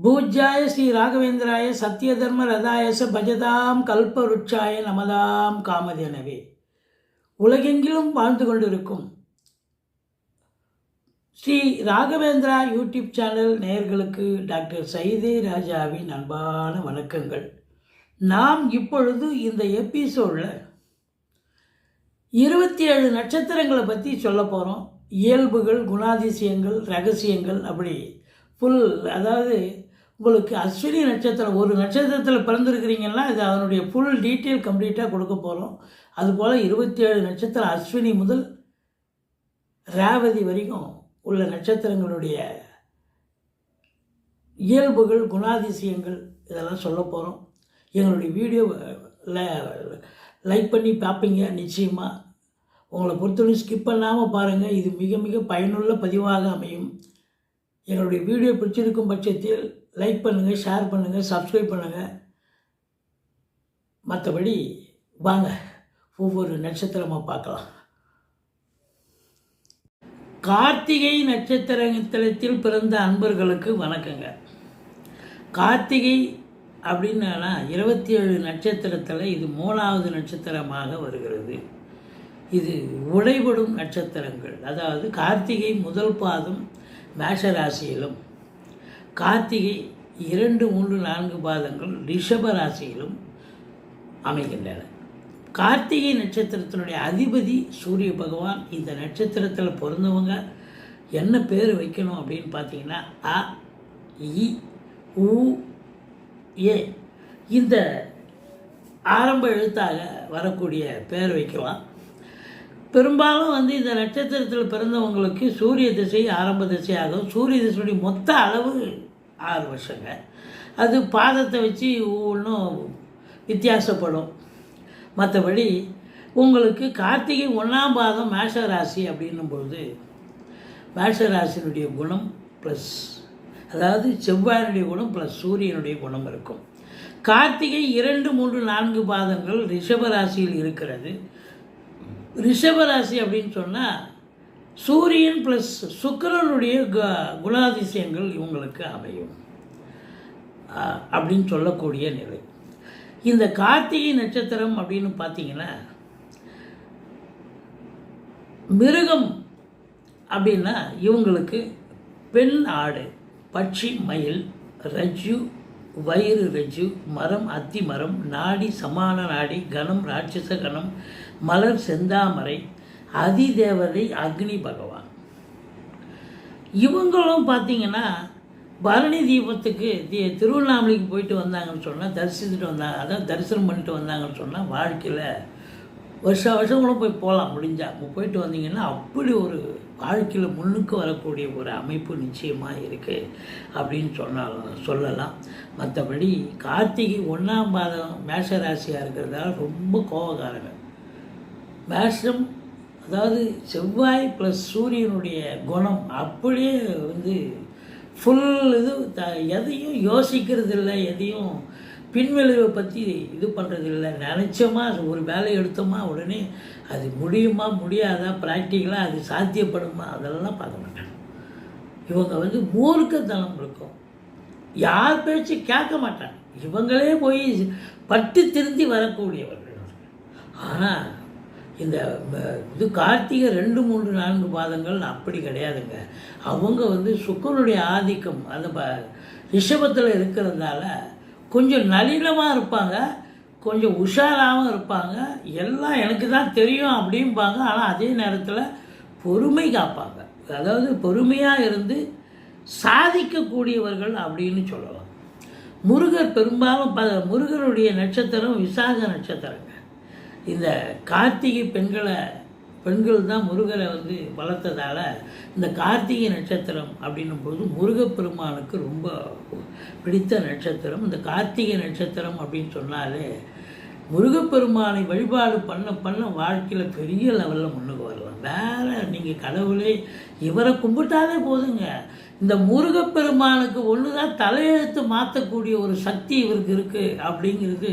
பூஜ்யாய ஸ்ரீ ராகவேந்திராய சத்யதர்ம ரதாயச பஜதாம் கல்பருட்சாய நமதாம் காமதேனவே உலகெங்கிலும் வாழ்ந்து கொண்டிருக்கும் ஸ்ரீ ராகவேந்திரா யூடியூப் சேனல் நேயர்களுக்கு டாக்டர் சைதே ராஜாவின் அன்பான வணக்கங்கள். நாம் இப்பொழுது இந்த எபிசோடில் இருபத்தி ஏழு நட்சத்திரங்களை பற்றி சொல்ல போகிறோம் இயல்புகள் குணாதிசயங்கள் ரகசியங்கள் அப்படி ஃபுல் அதாவது உங்களுக்கு அஸ்வினி நட்சத்திரம் ஒரு நட்சத்திரத்தில் பிறந்திருக்கிறீங்கன்னா இது அதனுடைய ஃபுல் டீட்டெயில் கம்ப்ளீட்டாக கொடுக்க போகிறோம் அதுபோல் இருபத்தி ஏழு நட்சத்திரம் அஸ்வினி முதல் ரேவதி வரைக்கும் உள்ள நட்சத்திரங்களுடைய இயல்புகள் குணாதிசயங்கள் இதெல்லாம் சொல்ல போகிறோம் எங்களுடைய வீடியோ லைக் பண்ணி பார்ப்பீங்க நிச்சயமாக உங்களை பொறுத்தவரை ஸ்கிப் பண்ணாமல் பாருங்கள் இது மிக மிக பயனுள்ள பதிவாக அமையும். எங்களுடைய வீடியோ பிடிச்சிருக்கும் பட்சத்தில் லைக் பண்ணுங்கள் ஷேர் பண்ணுங்கள் சப்ஸ்கிரைப் பண்ணுங்கள் மற்றபடி வாங்க ஒவ்வொரு நட்சத்திரமாக பார்க்கலாம். கார்த்திகை நட்சத்திரத்தில் பிறந்த அன்பர்களுக்கு வணக்கங்க. கார்த்திகை அப்படின்னா இருபத்தி ஏழு நட்சத்திரத்தில் இது மூணாவது நட்சத்திரமாக வருகிறது. இது உடைபடும் நட்சத்திரங்கள். அதாவது கார்த்திகை முதல் பாதம் மேஷராசியிலும் கார்த்திகை இரண்டு மூன்று நான்கு பாதங்கள் ரிஷப ராசியிலும் அமைகின்றன. கார்த்திகை நட்சத்திரத்தினுடைய அதிபதி சூரிய பகவான் இந்த நட்சத்திரத்தில் பிறந்தவங்க என்ன பேர் வைக்கணும் அப்படின்னு பார்த்தீங்கன்னா அ இ உ ஏ. இந்த ஆரம்ப எழுத்தாக வரக்கூடிய பேர் வைக்கலாம். பெரும்பாலும் வந்து இந்த நட்சத்திரத்தில் பிறந்தவங்களுக்கு சூரிய திசை ஆரம்ப திசையாகும். சூரிய திசையுடைய மொத்த அளவு ஆறு வருஷங்க. அது பாதத்தை வச்சு ஒவ்வொன்றும் வித்தியாசப்படும். மற்றபடி உங்களுக்கு கார்த்திகை ஒன்றாம் பாதம் மேஷ ராசி அப்படின்னும் பொழுது மேஷ ராசியினுடைய குணம் ப்ளஸ் அதாவது செவ்வாயினுடைய குணம் ப்ளஸ் சூரியனுடைய குணம் இருக்கும். கார்த்திகை இரண்டு மூன்று நான்கு பாதங்கள் ரிஷப ராசியில் இருக்கிறது. ரிஷபராசி அப்படின்னு சொன்னால் சூரியன் ப்ளஸ் சுக்கரனுடைய க குணாதிசயங்கள் இவங்களுக்கு அமையும். அப்படின்னு சொல்லக்கூடிய நிலை. இந்த கார்த்திகை நட்சத்திரம் அப்படின்னு பார்த்தீங்கன்னா மிருகம் அப்படின்னா இவங்களுக்கு பெண் ஆடு பட்சி மயில் ரஜ்ஜு வயிறு ரஜு மரம் அத்தி மரம் நாடி சமான நாடி கணம் ராட்சச கணம் மலர் செந்தாமரை அதிதேவதை அக்னி பகவான். இவங்களும் பார்த்தீங்கன்னா பரணி தீபத்துக்கு தி திருவண்ணாமலைக்கு போயிட்டு வந்தாங்கன்னு சொன்னால் தரிசித்துட்டு வந்தாங்க. அதான் தரிசனம் பண்ணிட்டு வந்தாங்கன்னு சொன்னால் வாழ்க்கையில் வருஷ வருஷம் கூட போய் போகலாம் முடிஞ்சால் போயிட்டு வந்தீங்கன்னா அப்படி ஒரு வாழ்க்கையில் முன்னுக்கு வரக்கூடிய ஒரு அமைப்பு நிச்சயமாக இருக்குது அப்படின்னு சொன்னாலும் சொல்லலாம். மற்றபடி கார்த்திகை ஒன்றாம் பாதம் மேஷ ராசியாக இருக்கிறதால ரொம்ப கோபக்காரங்க மேஷம் அதாவது செவ்வாய் ப்ளஸ் சூரியனுடைய குணம் அப்படியே வந்து ஃபுல் இது த எதையும் யோசிக்கிறது இல்லை எதையும் பின்விளைவை பற்றி இது பண்ணுறது இல்லை நினச்சோமா ஒரு வேலை எடுத்தோமா உடனே அது முடியுமா முடியாதா ப்ராக்டிக்கலாக அது சாத்தியப்படுமா அதெல்லாம் பார்க்க மாட்டாங்க. இவங்க வந்து மூர்க்கத்தனம் இருக்கும். யார் பேச்சு கேட்க மாட்டாங்க. இவங்களே போய் பட்டு திருந்தி வரக்கூடியவர்கள். ஆனால் இந்த இது கார்த்திகை ரெண்டு மூன்று நான்கு பாதங்கள் அப்படி கிடையாதுங்க. அவங்க வந்து சுக்கரனுடைய ஆதிக்கம் அந்த ப ரிஷபத்தில் இருக்கிறதால கொஞ்சம் நளினமாக இருப்பாங்க கொஞ்சம் உஷாராகவும் இருப்பாங்க. எல்லாம் எனக்கு தான் தெரியும் அப்படிம்பாங்க. ஆனால் அதே நேரத்தில் பொறுமை காப்பாங்க. அதாவது பொறுமையாக இருந்து சாதிக்கக்கூடியவர்கள் அப்படின்னு சொல்லலாம். முருகர் பெரும்பாலும் ப முருகருடைய நட்சத்திரம் விசாக நட்சத்திரங்க. இந்த கார்த்திகை பெண்களை பெண்கள் தான் முருகரை வந்து வளர்த்ததால் இந்த கார்த்திகை நட்சத்திரம் அப்படின்னும் போது முருகப்பெருமானுக்கு ரொம்ப பிடித்த நட்சத்திரம். இந்த கார்த்திகை நட்சத்திரம் அப்படின்னு சொன்னாலே முருகப்பெருமானை வழிபாடு பண்ண பண்ண வாழ்க்கையில் பெரிய லெவலில் முன்னுக்கு வரலாம். வேறு நீங்கள் கடவுளே இவரை கும்பிட்டாலே போதுங்க. இந்த முருகப்பெருமானுக்கு ஒன்று தான் தலையெழுத்து மாற்றக்கூடிய ஒரு சக்தி இவருக்கு இருக்குது அப்படிங்கிறது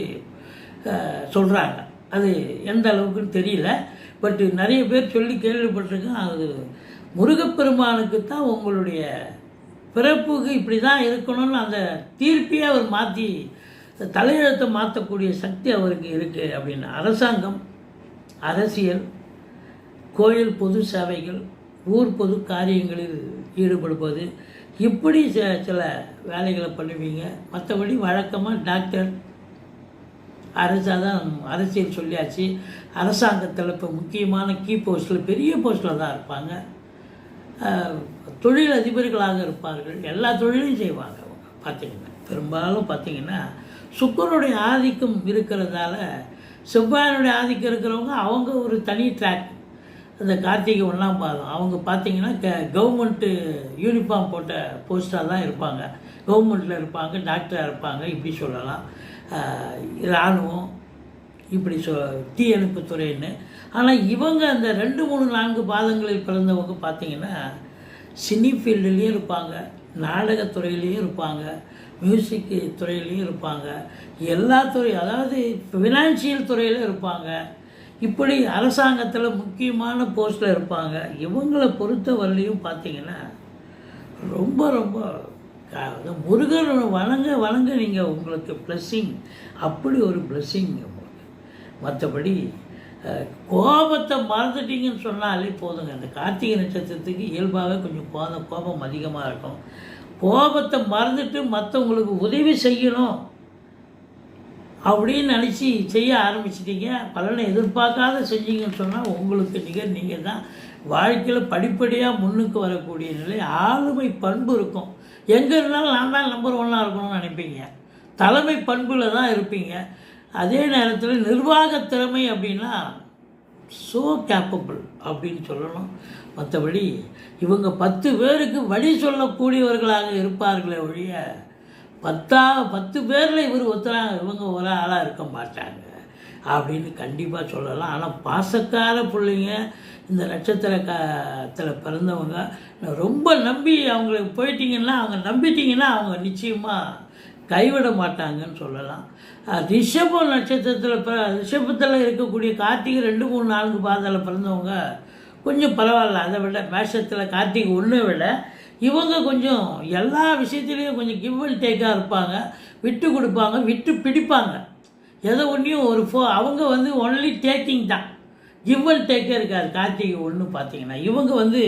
சொல்கிறாங்க அது எந்த அளவுக்குன்னு தெரியல. பட் நிறைய பேர் சொல்லி கேள்விப்பட்டிருக்கேன் அது முருகப்பெருமானுக்கு தான் உங்களுடைய பிறப்புக்கு இப்படி தான் இருக்கணும்னு அந்த தீர்ப்பையே அவர் மாற்றி தலையெழுத்தை மாற்றக்கூடிய சக்தி அவருக்கு இருக்குது அப்படின்னு. அரசாங்கம் அரசியல் கோயில் பொது சேவைகள் ஊர் பொது காரியங்களில் ஈடுபடுவது இப்படி சில சில வேலைகளை பண்ணுவீங்க. மற்றபடி வழக்கமாக டாக்டர் அரசாக தான் அரசியல் சொல்லியாச்சு. அரசாங்கத்தில் இப்போ முக்கியமான கீ போஸ்ட்டில் பெரிய போஸ்ட்டில் தான் இருப்பாங்க. தொழில் அதிபர்களாக இருப்பார்கள். எல்லா தொழிலையும் செய்வாங்க அவங்க. பார்த்தீங்கன்னா பெரும்பாலும் பார்த்தீங்கன்னா சுக்கரனுடைய ஆதிக்கம் இருக்கிறதால செவ்வாயனுடைய ஆதிக்கம் இருக்கிறவங்க அவங்க ஒரு தனி ட்ராக் அந்த கார்த்திகை ஒன்றாம் பாதம். அவங்க பார்த்தீங்கன்னா க கவர்மெண்ட்டு யூனிஃபார்ம் போட்ட போஸ்டாக தான் இருப்பாங்க. கவர்மெண்ட்டில் இருப்பாங்க டாக்டராக இருப்பாங்க இப்படி சொல்லலாம். இராணுவம் இப்படி சொ தீயணைப்பு துறைன்னு. ஆனால் இவங்க அந்த ரெண்டு மூணு நான்கு பாதங்களில் பிறந்தவங்க பார்த்தீங்கன்னா சினி ஃபீல்டுலேயும் இருப்பாங்க நாடகத்துறையிலையும் இருப்பாங்க மியூசிக் துறையிலையும் இருப்பாங்க. எல்லா துறை அதாவது ஃபினான்ஷியல் துறையில் இருப்பாங்க. இப்படி அரசாங்கத்தில் முக்கியமான போஸ்ட்டில் இருப்பாங்க. இவங்களை பொறுத்த வரலையும் பார்த்தீங்கன்னா ரொம்ப ரொம்ப முருகன் வணங்க வணங்க நீங்கள் உங்களுக்கு பிளஸ்ஸிங் அப்படி ஒரு பிளஸ்ஸிங் உங்களுக்கு. மற்றபடி கோபத்தை மறந்துட்டீங்கன்னு சொன்னாலே போதுங்க. அந்த கார்த்திகை நட்சத்திரத்துக்கு இயல்பாகவே கொஞ்சம் கோபம் கோபம் அதிகமாக இருக்கும். கோபத்தை மறந்துட்டு மற்றவங்களுக்கு உதவி செய்யணும் அப்படின்னு நினச்சி செய்ய ஆரம்பிச்சிட்டீங்க. பலனை எதிர்பார்க்காத செஞ்சீங்கன்னு சொன்னால் உங்களுக்கு நிகர் நீங்கள் தான் வாழ்க்கையில் படிப்படியாக முன்னுக்கு வரக்கூடிய நிலை. ஆளுமை பண்பு இருக்கும். எங்கே இருந்தாலும் நான் தான் நம்பர் ஒன்னாக இருக்கணும்னு நினைப்பீங்க. தலைமை பண்பில் தான் இருப்பீங்க. அதே நேரத்தில் நிர்வாக திறமை அப்படின்னா ஸோ கேப்பபிள் அப்படின்னு சொல்லணும். மற்றபடி இவங்க பத்து பேருக்கு வழி சொல்லக்கூடியவர்களாக இருப்பார்களே ஒழிய பத்தா பத்து பேரில் இவர் ஒருத்தரா இவங்க ஒரு ஆளாக இருக்க மாட்டாங்க. அப்படின்னு கண்டிப்பாக சொல்லலாம். ஆனால் பாசக்கார பிள்ளைங்க இந்த நட்சத்திரத்தில் பிறந்தவங்க ரொம்ப நம்பி அவங்களுக்கு போயிட்டீங்கன்னா அவங்க நம்பிட்டீங்கன்னா அவங்க நிச்சயமாக கைவிட மாட்டாங்கன்னு சொல்லலாம். ரிஷபம் நட்சத்திரத்தில் பிற ரிஷபத்தில் இருக்கக்கூடிய கார்த்திகை ரெண்டு மூணு நான்கு பாதையில் பிறந்தவங்க கொஞ்சம் பரவாயில்ல. அதை விட மேஷத்தில் கார்த்திகை ஒன்றை விட இவங்க கொஞ்சம் எல்லா விஷயத்துலேயும் கொஞ்சம் கிவ் அண்ட் டேக்காக இருப்பாங்க. விட்டு கொடுப்பாங்க விட்டு பிடிப்பாங்க. எதை ஒன்றையும் ஒரு ஃபோ அவங்க வந்து ஒன்லி டேக்கிங் தான். கிவ் அண்ட் டேக்கே இருக்காது. கார்த்திகை ஒன்று பார்த்தீங்கன்னா இவங்க வந்து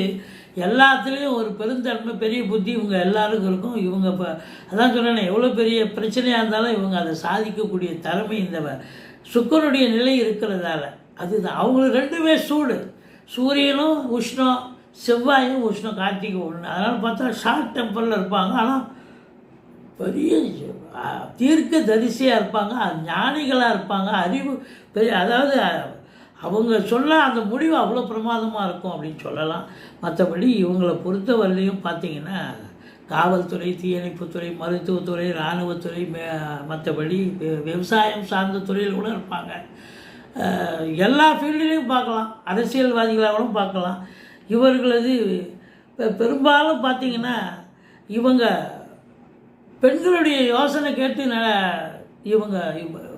எல்லாத்துலேயும் ஒரு பெருந்தன்மை பெரிய புத்தி இவங்க எல்லாருக்கும் இருக்கும். இவங்க இப்போ அதான் சொன்னேனே எவ்வளோ பெரிய பிரச்சனையாக இருந்தாலும் இவங்க அதை சாதிக்கக்கூடிய திறமை இந்த சுக்கனுடைய சுக்கரனுடைய நிலை இருக்கிறதால. அதுதான். அவங்களுக்கு ரெண்டுமே சூடு. சூரியனும் உஷ்ணம் செவ்வாயும் உஷ்ணம் கார்த்திகை ஒன்று அதனால் பார்த்தா ஷார்ட் டெம்பரில் இருப்பாங்க. ஆனால் பெரிய தீர்க்க தரிசியாக இருப்பாங்க ஞானிகளாக இருப்பாங்க அறிவு பெரிய அதாவது அவங்க சொல்ல அந்த முடிவு அவ்வளோ பிரமாதமாக இருக்கும் அப்படின்னு சொல்லலாம். மற்றபடி இவங்களை பொறுத்தவரையிலையும் பார்த்தீங்கன்னா காவல்துறை தீயணைப்புத்துறை மருத்துவத்துறை இராணுவத்துறை மே மற்றபடி விவசாயம் சார்ந்த துறையில் கூட இருப்பாங்க. எல்லா ஃபீல்டுலேயும் பார்க்கலாம் அரசியல்வாதிகளாக கூட பார்க்கலாம் இவர்களது பெ- பெரும்பாலும் பார்த்தீங்கன்னா இவங்க பெண்களுடைய யோசனை கேட்டு ந இவங்க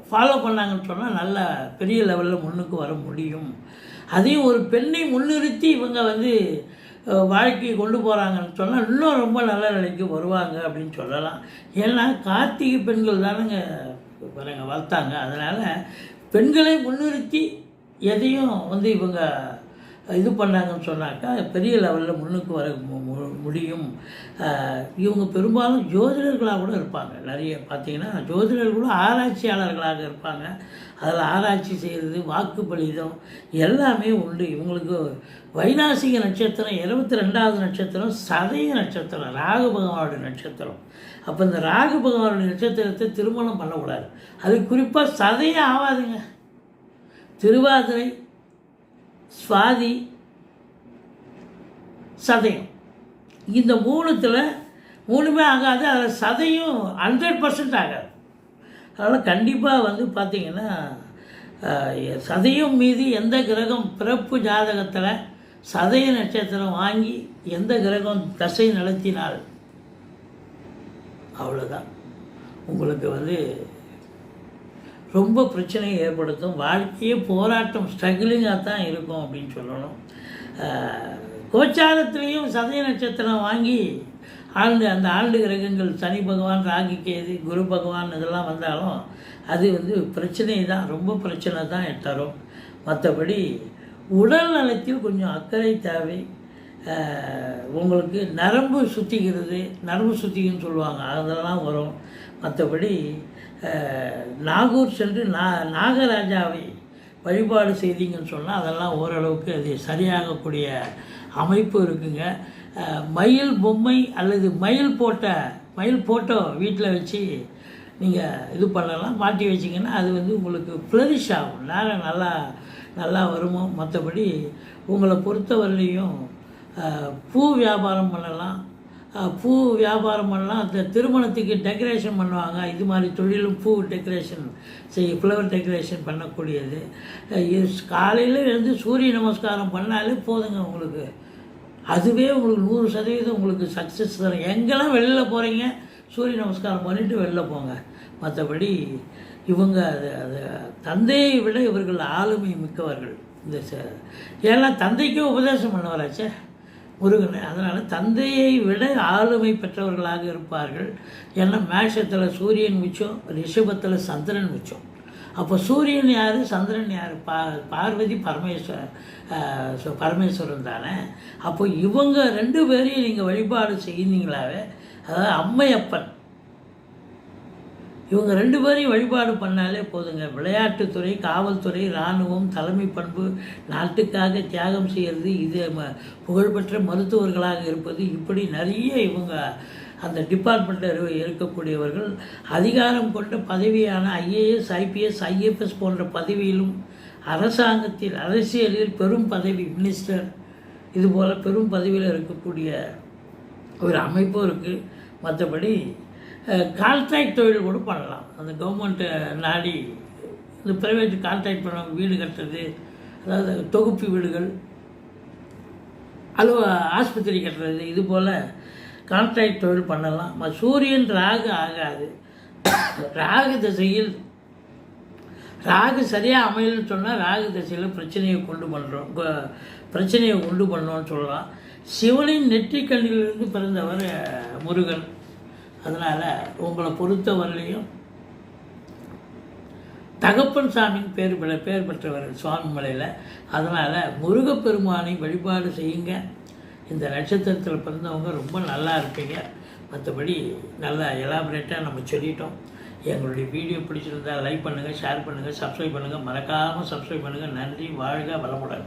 ஃபாலோ பண்ணாங்கன்னு சொன்னால் நல்ல பெரிய லெவலில் முன்னுக்கு வர முடியும். அதையும் ஒரு பெண்ணை முன்னிறுத்தி இவங்க வந்து வாழ்க்கையை கொண்டு போகிறாங்கன்னு சொன்னால் இன்னும் ரொம்ப நல்ல நிலைக்கு வருவாங்க அப்படின்னு சொல்லலாம். ஏன்னா கார்த்திகை பெண்கள் தானுங்க பாருங்க வளர்த்தாங்க. அதனால் பெண்களை முன்னிறுத்தி எதையும் வந்து இவங்க இது பண்ணாங்கன்னு சொன்னாக்கா பெரிய லெவலில் முன்னுக்கு வர மு- மு- முடியும். இவங்க பெரும்பாலும் ஜோதிடர்களாக கூட இருப்பாங்க. நிறைய பார்த்தீங்கன்னா கூட ஆராய்ச்சியாளர்களாக இருப்பாங்க. அதில் ஆராய்ச்சி செய்கிறது வாக்கு பலிதம் எல்லாமே உண்டு. இவங்களுக்கு வைநாசிக நட்சத்திரம் இருபத்தி ரெண்டாவது நட்சத்திரம் சதய நட்சத்திரம் ராகு பகவானுடைய நட்சத்திரம். அப்போ இந்த ராகு பகவானுடைய நட்சத்திரத்தை திருமணம் பண்ணக்கூடாது. அது குறிப்பாக சதையே ஆகாதுங்க திருவாதிரை சுவாதி சதயம். இந்த மூணுத்தில் மூணுமே ஆகாது அதில் சதையும் ஹண்ட்ரட் பர்சன்ட் ஆகாது. அதனால் கண்டிப்பாக வந்து பார்த்திங்கன்னா சதையும் மீது எந்த கிரகம் பிறப்பு ஜாதகத்தில் சதய நட்சத்திரம் வாங்கி எந்த கிரகம் தசை நடத்தினால் அவ்வளோதான் உங்களுக்கு வந்து ரொம்ப பிரச்சனையை ஏற்படுத்தும். வாழ்க்கையே போராட்டம் ஸ்ட்ரகிளிங்காக தான் இருக்கும் அப்படின்னு சொல்லணும். கோச்சாரத்துலேயும் சதய நட்சத்திரம் வாங்கி ஆண்டு அந்த ஆண்டு கிரகங்கள் சனி பகவான் ராகி கேது குரு பகவான் இதெல்லாம் வந்தாலும் அது வந்து பிரச்சனை தான் ரொம்ப பிரச்சனை தான் தரும். மற்றபடி உடல் நலத்தில் கொஞ்சம் அக்கறை தேவை. உங்களுக்கு நரம்பு சுத்திக்கிறது நரம்பு சுத்திகன்னு சொல்லுவாங்க அதெல்லாம் வரும். மற்றபடி நாகூர் சென்று நா நாகராஜாவை வழிபாடு செய்தீங்கன்னு சொன்னால் அதெல்லாம் ஓரளவுக்கு அது சரியாகக்கூடிய அமைப்பு இருக்குங்க. மயில் பொம்மை அல்லது மயில் போட்ட மயில் போட்டோ வீட்டில் வச்சு நீங்கள் இது பண்ணலாம். மாட்டி வச்சிங்கன்னா அது வந்து உங்களுக்கு ஃப்ளரிஷ் ஆகும். நேரம் நல்லா நல்லா வருமோ? மற்றபடி உங்களை பொறுத்தவரையிலையும் பூ வியாபாரம் பண்ணலாம். பூ வியாபாரம் பண்ணலாம் அந்த திருமணத்துக்கு டெக்கரேஷன் பண்ணுவாங்க. இது மாதிரி தொழிலும் பூ டெக்கரேஷன் செய்ய ஃப்ளவர் டெக்கரேஷன் பண்ணக்கூடியது. காலையில் எழுந்து சூரிய நமஸ்காரம் பண்ணாலே போதுங்க உங்களுக்கு. அதுவே உங்களுக்கு நூறு சதவீதம் உங்களுக்கு சக்ஸஸ் தரும் எங்கெல்லாம் வெளியில் போகிறீங்க சூரிய நமஸ்காரம் பண்ணிவிட்டு வெளில போங்க. மற்றபடி இவங்க அது அது தந்தையை விட இவர்கள் ஆளுமை மிக்கவர்கள். இந்த ச- ஏன்னா தந்தைக்கே உபதேசம் பண்ணவராச்சே. முருகன் அதனால் தந்தையை விட ஆளுமை பெற்றவர்களாக இருப்பார்கள். ஏன்னா மேஷத்தில் சூரியன் மிச்சம் ரிஷபத்தில் சந்திரன் மிச்சம். அப்போ சூரியன் யார்? சந்திரன் யார்? பா பார்வதி பரமேஸ்வர சு- பரமேஸ்வரன் தானே. அப்போ இவங்க ரெண்டு பேரையும் நீங்கள் வழிபாடு செய்தீங்களாவே அதாவது அம்மையப்பன் இவங்க ரெண்டு பேரையும் வழிபாடு பண்ணாலே போதுங்க. விளையாட்டுத்துறை காவல்துறை இராணுவம் தலைமை பண்பு நாட்டுக்காக தியாகம் செய்கிறது இது ம- புகழ்பெற்ற மருத்துவர்களாக இருப்பது இப்படி நிறைய இவங்க அந்த டிபார்ட்மெண்ட்டில் இருக்கக்கூடியவர்கள். அதிகாரம் கொண்ட பதவியான ஐஏஎஸ் ஐபிஎஸ் ஐஎஃப்எஸ் போன்ற பதவியிலும் அரசாங்கத்தில் அரசியலில் பெரும் பதவி மினிஸ்டர் இதுபோல் பெரும் பதவியில் இருக்கக்கூடிய ஒரு அமைப்பும் இருக்குது மற்றபடி கான்ட்ராக்ட் தொழில் கூட பண்ணலாம். அந்த கவர்மெண்ட்டை நாடி இந்த ப்ரைவேட் கான்ட்ராக்ட் பண்ண வீடு கட்டுறது அதாவது தொகுப்பு வீடுகள் அலுவ ஆஸ்பத்திரி கட்டுறது இது போல் கான்ட்ராக்ட் தொழில் பண்ணலாம். சூரியன் ராகு ஆகாது. ராகு திசையில் ராகு சரியாக அமையலன்னு சொன்னால் ராகு திசையில் பிரச்சனையை கொண்டு பண்ணுறோம் பிரச்சனையை உண்டு பண்ணோம்னு சொல்லலாம். சிவனின் நெற்றிக்கண்ணிலிருந்து பிறந்தவர் முருகன். அதனால் உங்களை பொறுத்தவரையிலையும் தகப்பன் சாமியின் பேர் பெற பேர் பெற்றவர் சுவாமிமலையில் அதனால் முருகப்பெருமானை வழிபாடு செய்யுங்க. இந்த நட்சத்திரத்தில் பிறந்தவங்க ரொம்ப நல்லா இருப்பீங்க. மற்றபடி நல்லா எலாபரேட்டாக நம்ம சொல்லிட்டோம். எங்களுடைய வீடியோ பிடிச்சிருந்தா லைக் பண்ணுங்கள் ஷேர் பண்ணுங்கள் சப்ஸ்கிரைப் பண்ணுங்கள் மறக்காமல் சப்ஸ்கிரைப் பண்ணுங்கள் நன்றி வாழ்க வளமுடன்.